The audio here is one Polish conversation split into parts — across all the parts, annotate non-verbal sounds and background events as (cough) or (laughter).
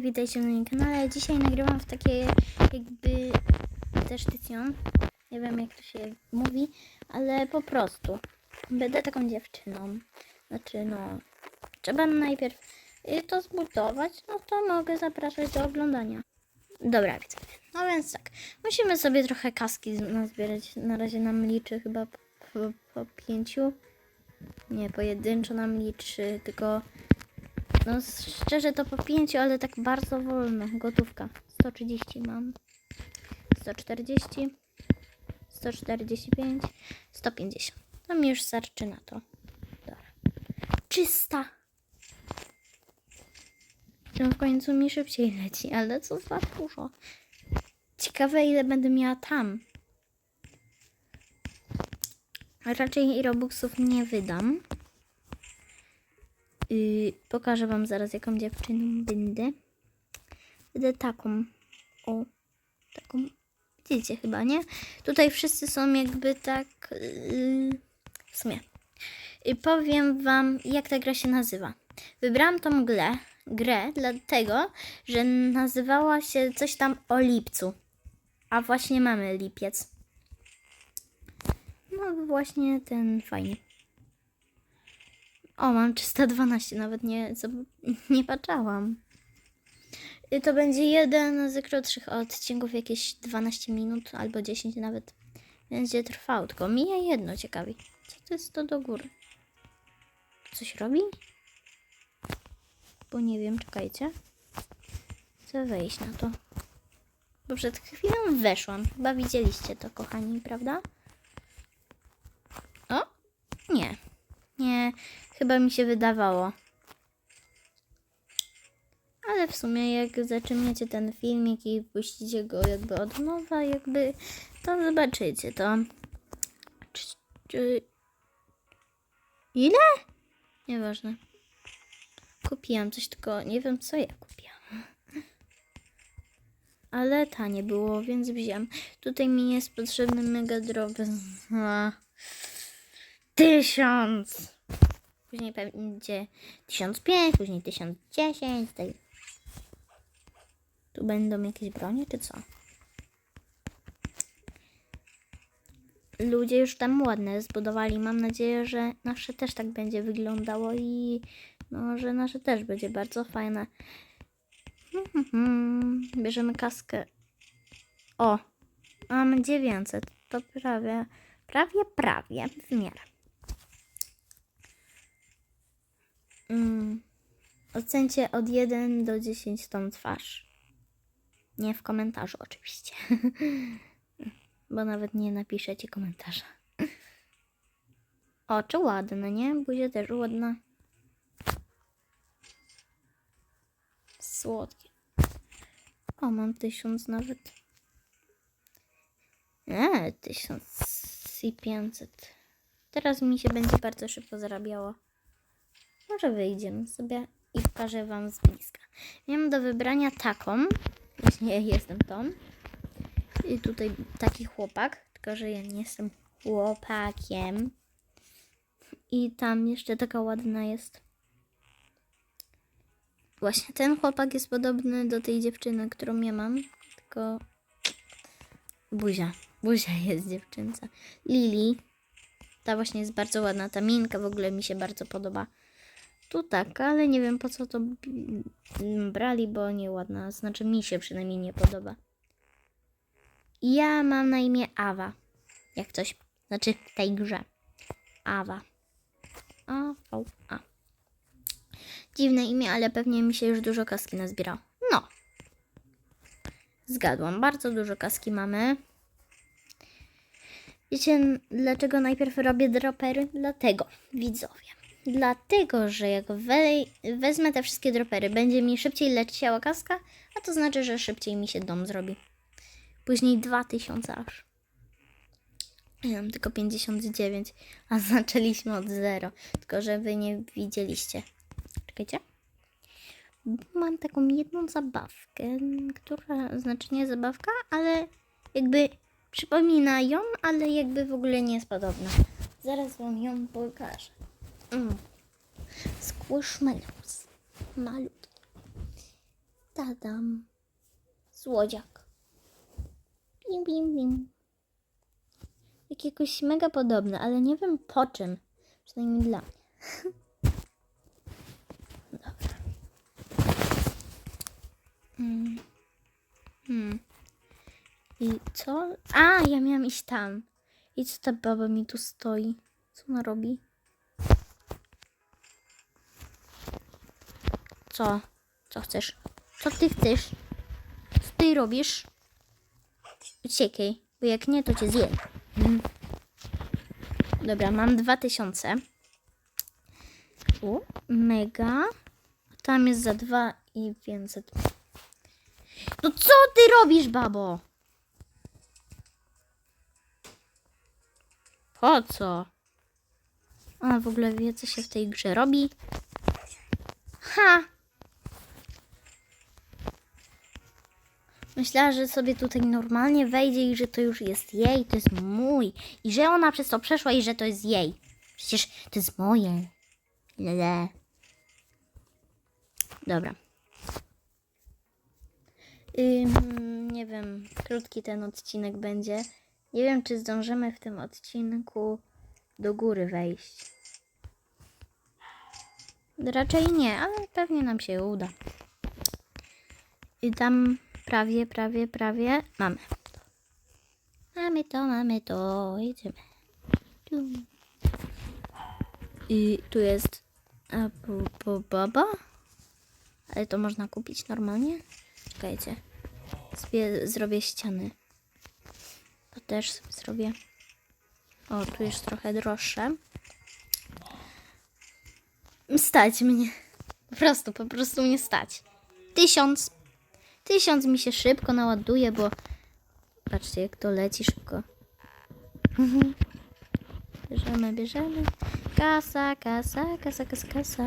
Witajcie na moim kanale. Dzisiaj nagrywam w takie jakby też tycjon. Nie wiem jak to się mówi, ale po prostu będę taką dziewczyną. Znaczy no, trzeba najpierw y, to zbudować, no to mogę zapraszać do oglądania. Dobra, widzę. No więc tak, musimy sobie trochę kaski nazbierać. Na razie nam liczy chyba po, po, po pięciu. Nie, pojedynczo nam liczy, tylko no szczerze to po pięciu, ale tak bardzo wolno. Gotówka. 130 mam. 140. 145. 150. To mi już starczy na to. Dobra. 300. No w końcu mi szybciej leci, ale co za dużo. Ciekawe ile będę miała tam. Raczej robuxów nie wydam. Pokażę wam zaraz, jaką dziewczyną będę. Będę taką. O, taką. Widzicie chyba, nie? Tutaj wszyscy są jakby tak. Yy, w sumie. I powiem wam, jak ta gra się nazywa. Wybrałam tą grę, grę dlatego, że nazywała się coś tam o lipcu. A właśnie mamy lipiec. No właśnie ten fajny. O, mam 312, nawet nie, nie patrzałam. I to będzie jeden z krótszych odcinków, jakieś 12 minut albo 10 nawet. Będzie trwał, tylko mija jedno ciekawi. Co to jest to do góry? Coś robi? Bo nie wiem, czekajcie. Chcę wejść na to. Bo przed chwilą weszłam. Chyba widzieliście to, kochani, prawda? O? Nie. Nie, chyba mi się wydawało. Ale w sumie jak zaczniecie ten filmik i puścicie go jakby od nowa, jakby, to zobaczycie to. Ile? Nieważne. Kupiłam coś, tylko nie wiem co ja kupiłam. Ale tanie było, więc wziąłem. Tutaj mi jest potrzebny mega drogi. Tysiąc! Później będzie 1005, później 1010. Tutaj. Tu będą jakieś bronie, czy co? Ludzie już tam ładne zbudowali. Mam nadzieję, że nasze też tak będzie wyglądało i no, że nasze też będzie bardzo fajne. (laughs) Bierzemy kaskę. O, mam 900. To prawie, prawie, prawie w miarę. Mm. Ocencie od 1 do 10 tą twarz. Nie w komentarzu oczywiście. (laughs) Bo nawet nie napiszecie komentarza. (laughs) Oczy ładne, nie? Buzia też ładna. Słodkie. O, mam tysiąc nawet. Eee, tysiąc i pięćset. Teraz mi się będzie bardzo szybko zarabiało. Może wyjdziemy sobie i pokażę Wam z bliska. Miałam do wybrania taką. Właśnie jestem tą. I tutaj taki chłopak. Tylko, że ja nie jestem chłopakiem. I tam jeszcze taka ładna jest. Właśnie ten chłopak jest podobny do tej dziewczyny, którą ja mam. Tylko buzia. Buzia jest dziewczynca. Lili. Ta właśnie jest bardzo ładna. Ta minka w ogóle mi się bardzo podoba. Tu tak, ale nie wiem po co to brali, bo nieładna. Znaczy mi się przynajmniej nie podoba. Ja mam na imię Awa. Jak coś. Znaczy w tej grze. Awa. A, V, A. Dziwne imię, ale pewnie mi się już dużo kaski nazbierało. No. Zgadłam. Bardzo dużo kaski mamy. Wiecie, dlaczego najpierw robię dropery? Dlatego, widzowie. Dlatego, że jak wej- wezmę te wszystkie dropery, będzie mi szybciej leciała kaska, a to znaczy, że szybciej mi się dom zrobi. Później 2000 aż. Ja mam tylko 59, a (laughs) zaczęliśmy od zero. Tylko, że wy nie widzieliście. Czekajcie. Mam taką jedną zabawkę, która, znaczy nie zabawka, ale jakby przypomina ją, ale jakby w ogóle nie jest podobna. Zaraz wam ją pokażę. Mm. Squishmallows. Malutki. Tadam. Słodziak. Bim, bim, bim. Jakiegoś mega podobne, ale nie wiem po czym. Przynajmniej dla mnie. (laughs) Dobra. Mm. Hmm. I co? A, ja miałam iść tam. I co ta baba mi tu stoi? Co ona robi? Co? Co chcesz? Co ty chcesz? Co ty robisz? Uciekaj, bo jak nie, to cię zjem. Mm. Dobra, mam dwa tysiące. U, mega. Tam jest za dwa i więcej. No co ty robisz, babo? Po co? Ona w ogóle wie, co się w tej grze robi. Ha! Myślała, że sobie tutaj normalnie wejdzie i że to już jest jej, to jest mój. I że ona przez to przeszła i że to jest jej. Przecież to jest moje. Lele. Dobra. Ym, nie wiem, krótki ten odcinek będzie. Nie wiem, czy zdążymy w tym odcinku do góry wejść. Raczej nie, ale pewnie nam się uda. I tam prawie, prawie, prawie mamy. Mamy to, mamy to, idziemy. Tu. I tu jest baba. Ale to można kupić normalnie. Czekajcie. Sobie zrobię ściany. To też sobie zrobię. O, tu jest trochę droższe. Stać mnie. Po prostu, po prostu mnie stać. Tysiąc. Tysiąc mi się szybko naładuje, bo patrzcie jak to leci szybko. Mhm. Bierzemy, bierzemy. Kasa, kasa, kasa, kasa, kasa.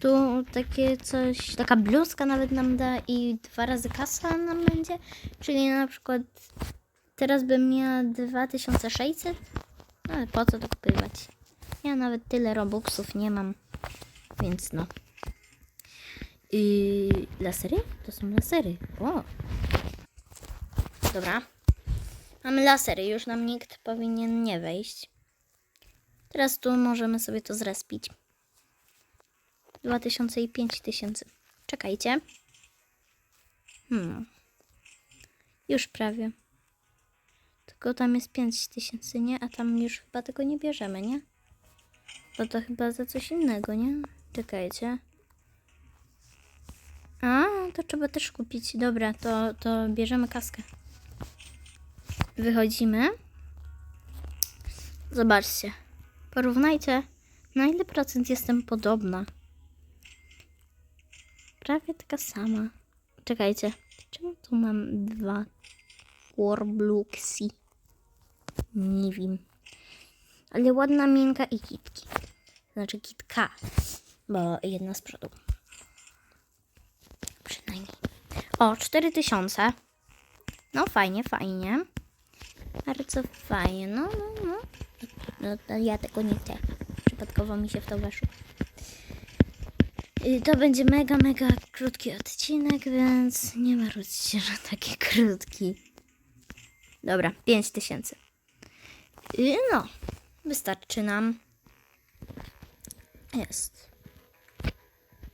Tu takie coś, taka bluzka nawet nam da i dwa razy kasa nam będzie. Czyli na przykład teraz bym miała 2600. No ale po co to kupywać? Ja nawet tyle robuxów nie mam. Więc no. Yy, lasery? To są lasery. O. Dobra. Mamy lasery. Już nam nikt powinien nie wejść. Teraz tu możemy sobie to zrespić. 2000 i 5000. Czekajcie. Hmm. Już prawie. Tylko tam jest 5000, nie? A tam już chyba tego nie bierzemy, nie? Bo to chyba za coś innego, nie? Czekajcie. A, to trzeba też kupić. Dobra, to, to bierzemy kaskę. Wychodzimy. Zobaczcie. Porównajcie, na ile procent jestem podobna. Prawie taka sama. Czekajcie. Czemu tu mam dwa Warbluxy? Nie wiem. Ale ładna miękka i kitki. Znaczy kitka. Bo jedna z przodu. Przynajmniej. O, 4000. No fajnie, fajnie. Bardzo fajnie. No, no, no. No to ja tego nie chcę. Przypadkowo mi się w to weszło. I to będzie mega, mega krótki odcinek, więc nie marudźcie, że taki krótki. Dobra, 5000. I no, wystarczy nam. Jest.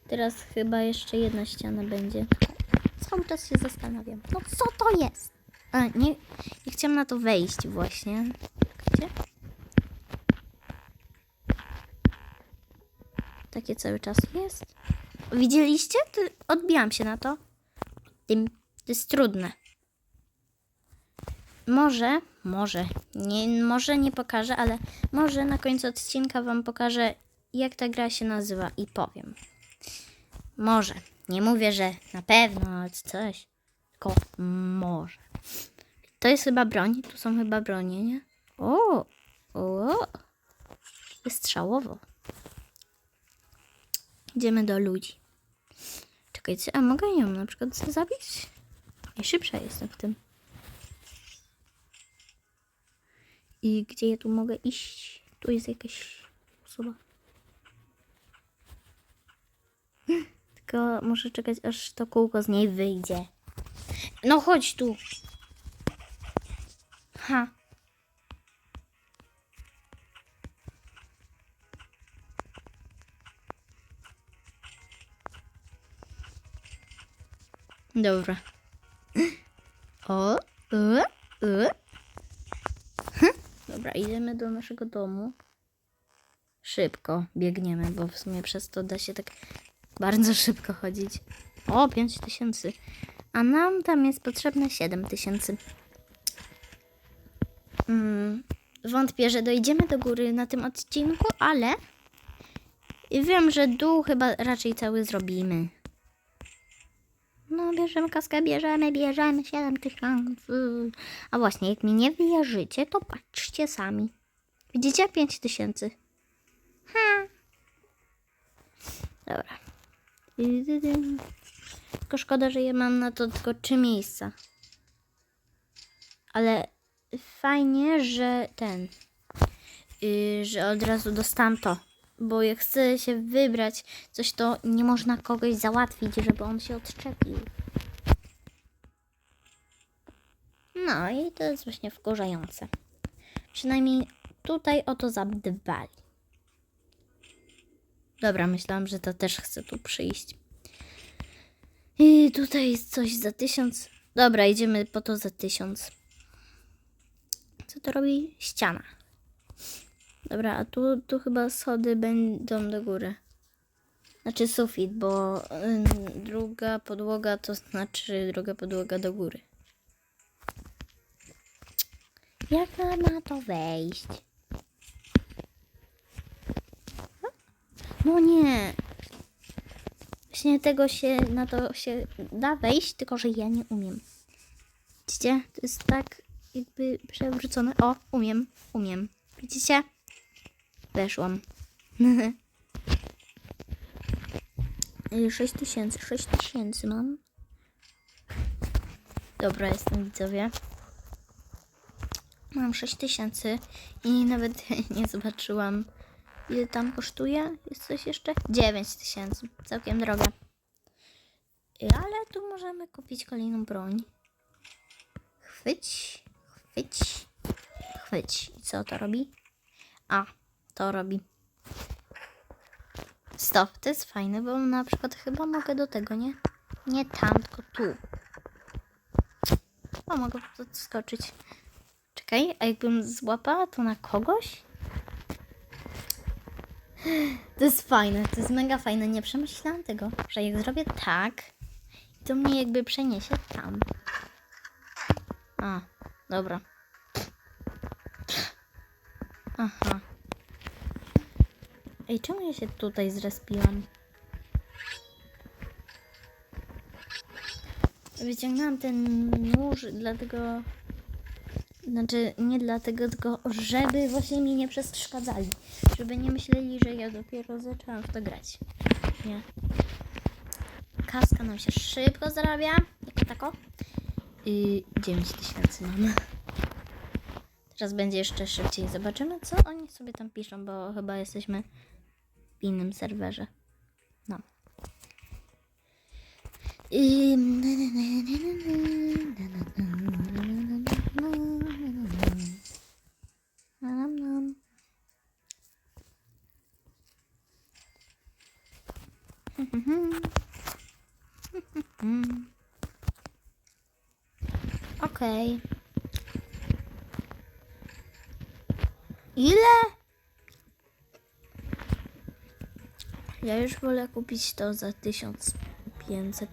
Teraz chyba jeszcze jedna ściana będzie. Cały czas się zastanawiam. No co to jest? A, nie, nie chciałam na to wejść właśnie. Gdzie? Takie cały czas jest. Widzieliście? Odbijam się na to. To jest trudne. Może, może, nie, może nie pokażę, ale może na końcu odcinka Wam pokażę, jak ta gra się nazywa i powiem. Może. Nie mówię, że na pewno coś, tylko może. To jest chyba broń. Tu są chyba bronie, nie? O, o, jest strzałowo. Idziemy do ludzi. Czekajcie, a mogę ją na przykład zabić? Najszybsza jestem w tym. I gdzie ja tu mogę iść? Tu jest jakaś osoba. Tylko muszę czekać, aż to kółko z niej wyjdzie. No chodź tu. Ha. Dobra. O, e. Hm. Dobra, idziemy do naszego domu. Szybko biegniemy, bo w sumie przez to da się tak bardzo szybko chodzić. O, 5 tysięcy. A nam tam jest potrzebne 7 tysięcy. Mm, wątpię, że dojdziemy do góry na tym odcinku, ale wiem, że dół chyba raczej cały zrobimy. No, bierzemy kaskę, bierzemy, bierzemy 7 tysięcy. A właśnie, jak mi nie wierzycie, to patrzcie sami. Widzicie? 5 tysięcy. Ha. Dobra. Tylko szkoda, że ja mam na to tylko trzy miejsca. Ale fajnie, że ten, yy, że od razu dostałam to. Bo jak chcę się wybrać coś, to nie można kogoś załatwić, żeby on się odczepił. No i to jest właśnie wkurzające. Przynajmniej tutaj o to zadbali. Dobra, myślałam, że to też chce tu przyjść. I tutaj jest coś za tysiąc. Dobra, idziemy po to za tysiąc. Co to robi? Ściana. Dobra, a tu, tu chyba schody będą do góry. Znaczy sufit, bo druga podłoga to znaczy druga podłoga do góry. Jak mam na to wejść? No nie. Właśnie tego się, na to się da wejść, tylko że ja nie umiem. Widzicie? To jest tak jakby przewrócone. O, umiem, umiem. Widzicie? Weszłam. (laughs) 6 tysięcy, 6 tysięcy mam. Dobra, jestem widzowie. Mam 6 tysięcy i nawet (laughs) nie zobaczyłam ile tam kosztuje. Jest coś jeszcze? 9 tysięcy. Całkiem droga. Ale tu możemy kupić kolejną broń. Chwyć, chwyć, chwyć. I co to robi? A, to robi. Stop, to jest fajne, bo na przykład chyba mogę do tego, nie? Nie tam, tylko tu. O, mogę tu skoczyć. Czekaj, a jakbym złapała to na kogoś? To jest fajne, to jest mega fajne. Nie przemyślałam tego, że jak zrobię tak, to mnie jakby przeniesie tam. A, dobra. Aha. Ej, czemu ja się tutaj zrespiłam? Wyciągnęłam ten nóż, dlatego... Znaczy, nie dlatego, tylko żeby właśnie mi nie przeszkadzali. Żeby nie myśleli, że ja dopiero zaczęłam w to grać. Nie. Kaska nam się szybko zarabia. Jako tako. I 9 tysięcy mam. Teraz będzie jeszcze szybciej. Zobaczymy, co oni sobie tam piszą, bo chyba jesteśmy w innym serwerze. No. I... Okej. Ile? Ja już wolę kupić to za 1500.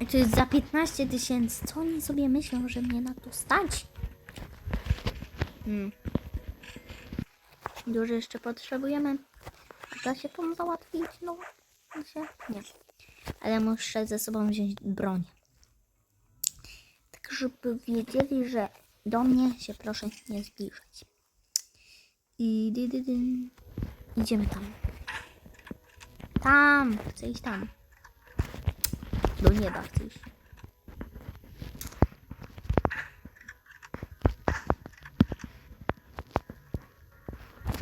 A to jest za 15 tysięcy. Co oni sobie myślą, że mnie na to stać? Hmm. Dużo jeszcze potrzebujemy. Da się to załatwić? No, się? Nie. Ale muszę ze sobą wziąć broń. Tak, żeby wiedzieli, że do mnie się proszę nie zbliżać. I dy, dy, dy. Idziemy tam. Tam! Chcę iść tam. Do nieba chcę iść.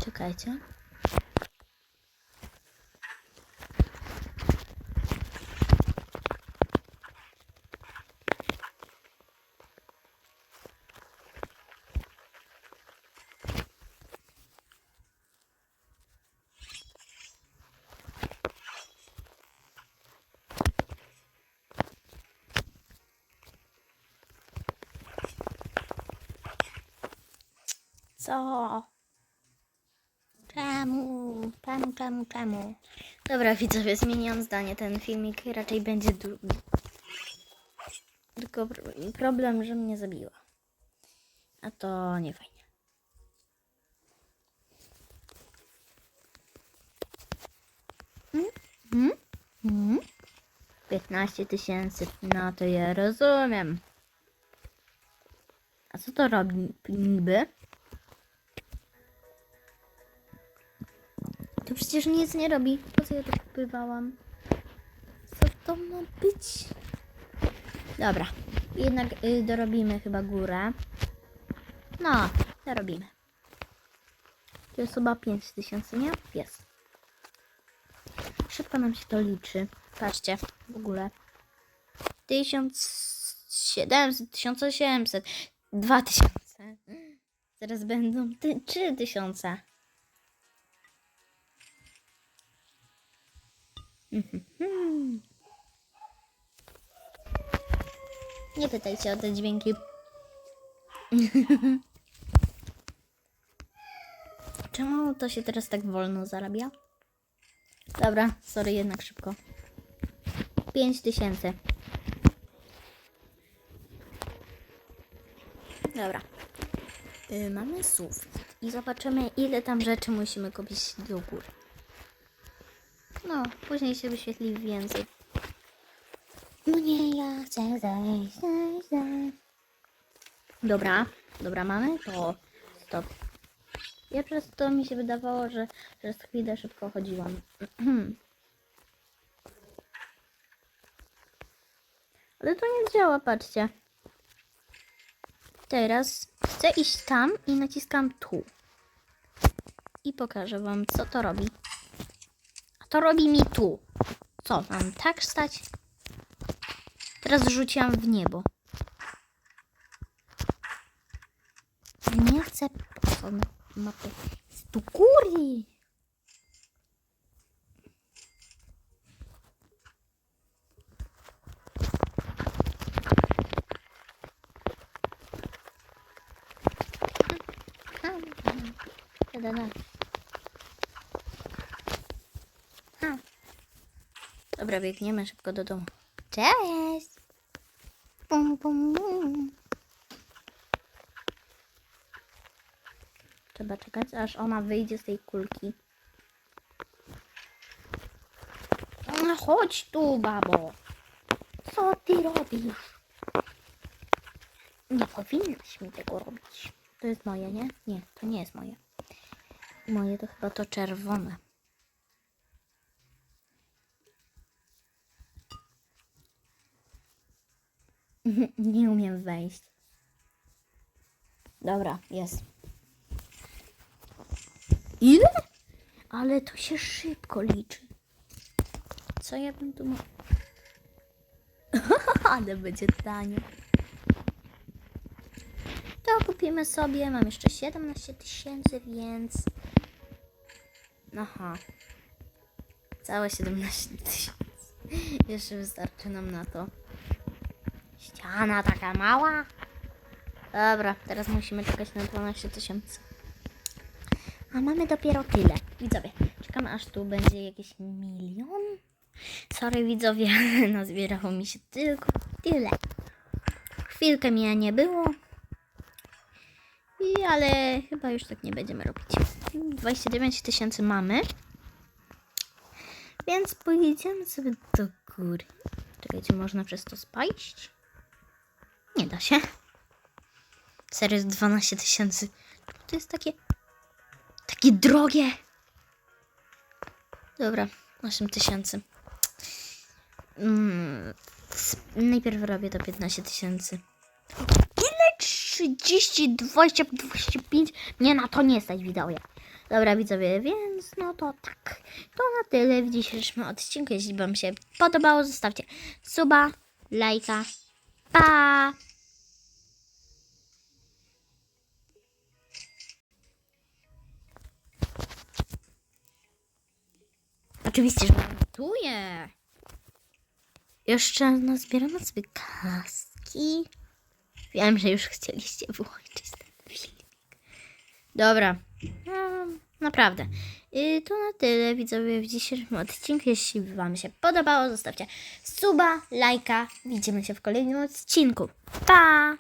Czekajcie. Co? Czemu? Czemu, czemu, czemu? Dobra, widzowie, zmieniłam zdanie. Ten filmik raczej będzie długi. Tylko pro- problem, że mnie zabiła. A to nie fajnie. Mm? Mm? Mm? 15 tysięcy, no to ja rozumiem. A co to robi niby? Przecież nic nie robi. Po co ja to kupywałam? Co to ma być? Dobra. Jednak y, dorobimy chyba górę. No, dorobimy. To jest chyba 5000, nie? Jest. Szybko nam się to liczy. Patrzcie, w ogóle. 1700, 1800, 2000. Zaraz będą ty- 3000. (laughs) Nie pytajcie o te dźwięki. (laughs) Czemu to się teraz tak wolno zarabia? Dobra, sorry, jednak szybko. 5000. Dobra. Y, mamy sufit i zobaczymy, ile tam rzeczy musimy kupić do góry. No, później się wyświetli więcej. No nie, ja chcę zejść, zejść, zejść. Dobra, dobra, mamy to. Stop. Ja przez to mi się wydawało, że przez chwilę szybko chodziłam. (clears throat) Ale to nie działa, patrzcie. Teraz chcę iść tam i naciskam tu. I pokażę wam, co to robi. To robi mi tu. Co, mam tak stać? Teraz rzuciłam w niebo. Nie chcę... Po co ma- mapy? Tu góry! (laughs) Da, da, da. Ha. Dobra, biegniemy szybko do domu. Cześć! Bum, bum, bum. Trzeba czekać, aż ona wyjdzie z tej kulki. No, chodź tu, babo. Co ty robisz? Nie powinnaś mi tego robić. To jest moje, nie? Nie, to nie jest moje. Moje to chyba to czerwone. (laughs) Nie umiem wejść. Dobra, jest. Ile? Ale to się szybko liczy. Co ja bym tu mógł? (laughs) Ale będzie tanie. To kupimy sobie. Mam jeszcze 17 tysięcy, więc. Aha. Całe 17 tysięcy. (laughs) Jeszcze wystarczy nam na to. Ściana taka mała. Dobra, teraz musimy czekać na 12 tysięcy. A mamy dopiero tyle. Widzowie, czekamy aż tu będzie jakiś milion. Sorry widzowie, (laughs) nazbierało mi się tylko tyle. Chwilkę mnie nie było. I ale chyba już tak nie będziemy robić. 29 tysięcy mamy. Więc pojedziemy sobie do góry. Czekajcie, można przez to spaść? Nie da się. Serio, jest 12 tysięcy. To jest takie... Takie drogie? Dobra, 8 tysięcy. Mm, najpierw robię to 15 tysięcy. Ile? 30, 20, 25? Nie, na to nie stać widzowie. Dobra widzowie, więc no to tak. To na tyle w dzisiejszym odcinku. Jeśli wam się podobało, zostawcie suba, lajka. Pa! Oczywiście, że montuję. Jeszcze nazbieramy sobie kaski. Wiem, że już chcieliście wyłączyć ten filmik. Dobra. No, naprawdę. I to na tyle widzowie w dzisiejszym odcinku. Jeśli Wam się podobało, zostawcie suba, lajka. Widzimy się w kolejnym odcinku. Pa!